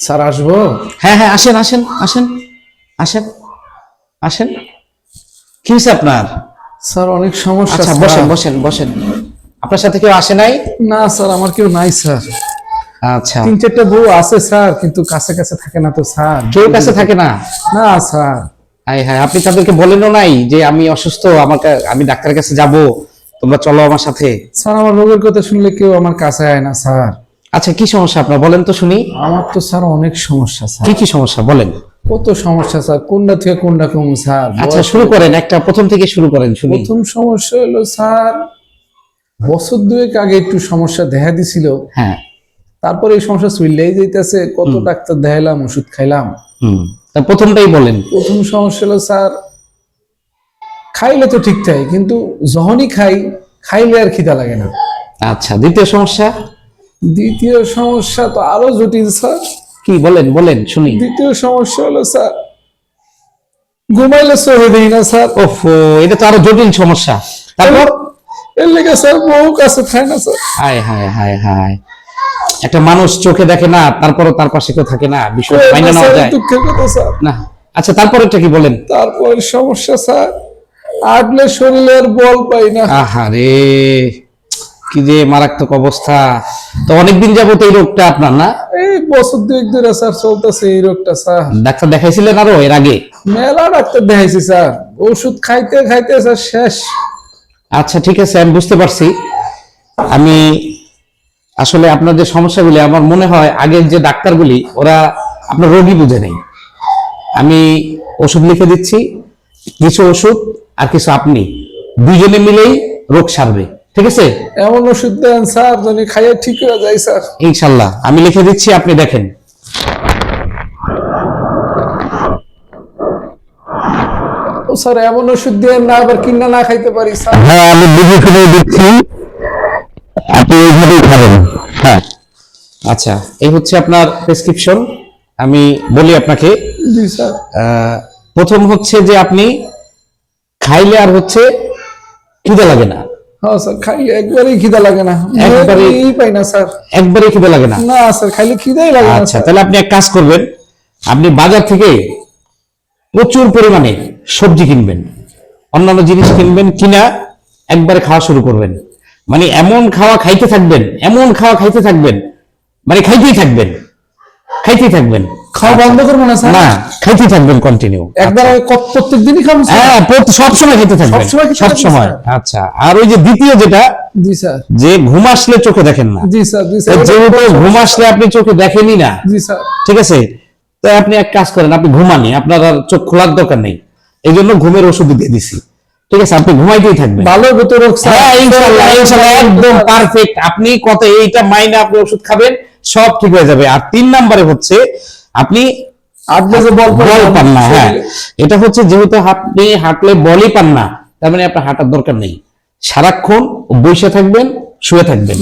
Sir আসব? হ্যাঁ হ্যাঁ আসেন আসেন আসেন আসেন আসেন। কি হয়েছে আপনার? স্যার অনেক সমস্যা আচ্ছা বসেন বসেন বসেন। আপনার সাথে কেউ আসে নাই? না স্যার আমার কেউ নাই স্যার। আচ্ছা। তিন চারটা বউ আছে স্যার কিন্তু কাছে কাছে থাকে না তো স্যার। কেউ কাছে থাকে না? না স্যার। হাই হাই আপনি তাদেরকে বলেনও নাই যে আমি অসুস্থ আমাকে আমি ডাক্তারের কাছে যাব তোমরা চলো আমার সাথে। স্যার আমার রোগের কথা শুনলে কেউ আমার কাছে আয় না স্যার। আচ্ছা কি সমস্যা আপনার? বলেন তো শুনি। আমার তো স্যার অনেক সমস্যা স্যার। কি কি সমস্যা? বলেন। কত সমস্যা স্যার? কোনটা থেকে কোনটা কম স্যার? আচ্ছা শুরু করেন একটা প্রথম থেকে শুরু করেন শুনি। প্রথম সমস্যা হলো স্যার বছর দুয়েক আগে একটু সমস্যা দেখা দিছিল। হ্যাঁ। তারপরে এই সমস্যা চললেই যাইতেছে কত ডাক্তার দেখাইলাম ওষুধ খাইলাম। হুম। তা প্রথমটাই বলেন। প্রথম সমস্যা হলো স্যার খাইলে তো ঠিক ঠিকঠাক কিন্তু যখনই খাই খাইলে আর খিদা লাগে না। আচ্ছা দ্বিতীয় সমস্যা? দ্বিতীয় সমস্যা তো আরও জটিল স্যার। কি বলেন বলেন শুনি। দ্বিতীয় সমস্যা হলো স্যার ঘুমাইলে সহে দিই না স্যার। ওফ এটা তো আরও জটিল সমস্যা। তারপর? এর লেগে স্যার বউ কাছে খায় না স্যার। হায় হায় হায় হায়। একটা মানুষ চোখে দেখে না তারপরও তার পাশে কেউ থাকে না বিষয় মাইনে নেওয়া যায়। দুঃখের কথা স্যার। না আচ্ছা তারপরেরটা কি বলেন? তারপর সমস্যা স্যার আটলে শরীরের বল পাই না। আহারে কি যে মারাত্মক অবস্থা। তো অনেকদিন যাবত এই রোগটা আপনার না? এই বছর দুয়েক ধরে স্যার চলতেছে এই রোগটা স্যার। ডাক্তার দেখাইছিলেন আরও এর আগে? মেলা ডাক্তার দেখাইছি স্যার। ওষুধ খাইতে খাইতে স্যার শেষ। আচ্ছা ঠিক আছে আমি বুঝতে পারছি। আমি আসলে আপনার যে সমস্যাগুলি আমার মনে হয় আগের যে ডাক্তারগুলি ওরা আপনার রোগী বুঝে নেই। আমি ওষুধ লিখে দিচ্ছি কিছু ওষুধ আর কিছু আপনি। দুজনে মিলেই রোগ সারবে। ঠিক আছে? এমন ওষুধ দেন স্যার যদি খাইয়ে ঠিক হয়ে যায় স্যার। ইনশাল্লাহ। আমি লিখে দিচ্ছি আপনি দেখেন। ও স্যার এমন ওষুধ না আবার কিনা না খাইতে পারি স্যার। হ্যাঁ আমি বুঝে শুনে দিচ্ছি। আপনি এইভাবেই খাবেন। হ্যাঁ। আচ্ছা এই হচ্ছে আপনার প্রেসক্রিপশন আমি বলি আপনাকে জি স্যার। আহ, প্রথম হচ্ছে যে আপনি খাইলে আর হচ্ছে খিদে লাগে না। হ্যাঁ স্যার খাইলে একবারেই খিদা লাগে না। একবারেই- একবারেই পাই না স্যার। খিদে লাগে না? না স্যার খাইলে খিদাই লাগে না আচ্ছা তাহলে আপনি এক কাজ করবেন আপনি বাজার থেকে প্রচুর পরিমাণে সবজি কিনবেন। অন্যান্য জিনিস কিনবেন কিনা একবারে খাওয়া শুরু করবেন। মানে এমন খাওয়া খাইতে থাকবেন এমন খাওয়া খাইতে থাকবেন মানে খাইতেই থাকবেন খাইতেই থাকবেন। খাওয়া বন্ধ করব না স্যার? না খাইতেই থাকবেন কন্টিনিউ একবার প্রত্যেক দিনই খাব স্যার? হ্যাঁ সব সময় খেতে থাকবেন। সব সময় আচ্ছা আর ওই যে দ্বিতীয় যেটা জি স্যার। যে ঘুম আসলে চোখে দেখেন না। জি স্যার জি স্যার। যেহেতু ঘুম আসলে আপনি চোখে দেখেনই না। জি স্যার। ঠিক আছে? তো আপনি এক কাজ করেন আপনি ঘুমানি আপনার আর চোখ খোলার দরকার নেই। এই জন্য ঘুমের ওষুধ দিয়ে দিছি। ঠিক আছে আপনি ঘুমাইতেই থাকবেন। ভালো হ্যাঁ ইনশাআল্লাহ ইনশাআল্লাহ একদম পারফেক্ট আপনি কত এইটা মাইনে আপনি ওষুধ খাবেন সব ঠিক হয়ে যাবে। আর তিন নম্বরে হচ্ছে আপনি বল বল পান না হ্যাঁ। এটা হচ্ছে যেহেতু আপনি হাঁটলে বলই পান না তার মানে আপনার হাঁটার দরকার নেই। সারাক্ষণ বসে থাকবেন শুয়ে থাকবেন।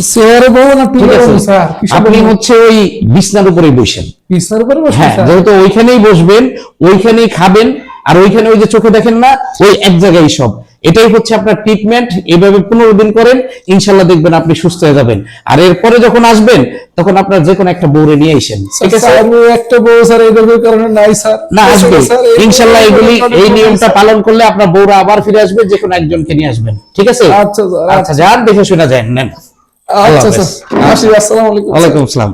আপনি হচ্ছে ওই বিছনার উপরেই বসেন। বিছনার উপরে হ্যাঁ যেহেতু ওইখানেই বসবেন ওইখানেই খাবেন আর ওইখানে ওই যে চোখে দেখেন না ওই এক জায়গায় সব। এটাই হচ্ছে আপনার ট্রিটমেন্ট এইভাবে পনেরো দিন করেন ইনশাল্লাহ দেখবেন আপনি সুস্থ হয়ে যাবেন। আর এরপরে যখন আসবেন তখন আপনার যে কোনো একটা বউরে নিয়ে আসেন। ঠিক আছে? একটা বউ স্যার এই কারণে নাই স্যার। না আসবে ইনশাল্লাহ এগুলি এই নিয়মটা পালন করলে আপনার বউরা আবার ফিরে আসবে যে কোনো একজনকে নিয়ে আসবেন। ঠিক আছে? আচ্ছা আচ্ছা। যান দেখে শোনা যায় নেন। আচ্ছা আল্লাহ স্যার। আসসালামু আলাইকুম ওয়ালাইকুম আসসালাম।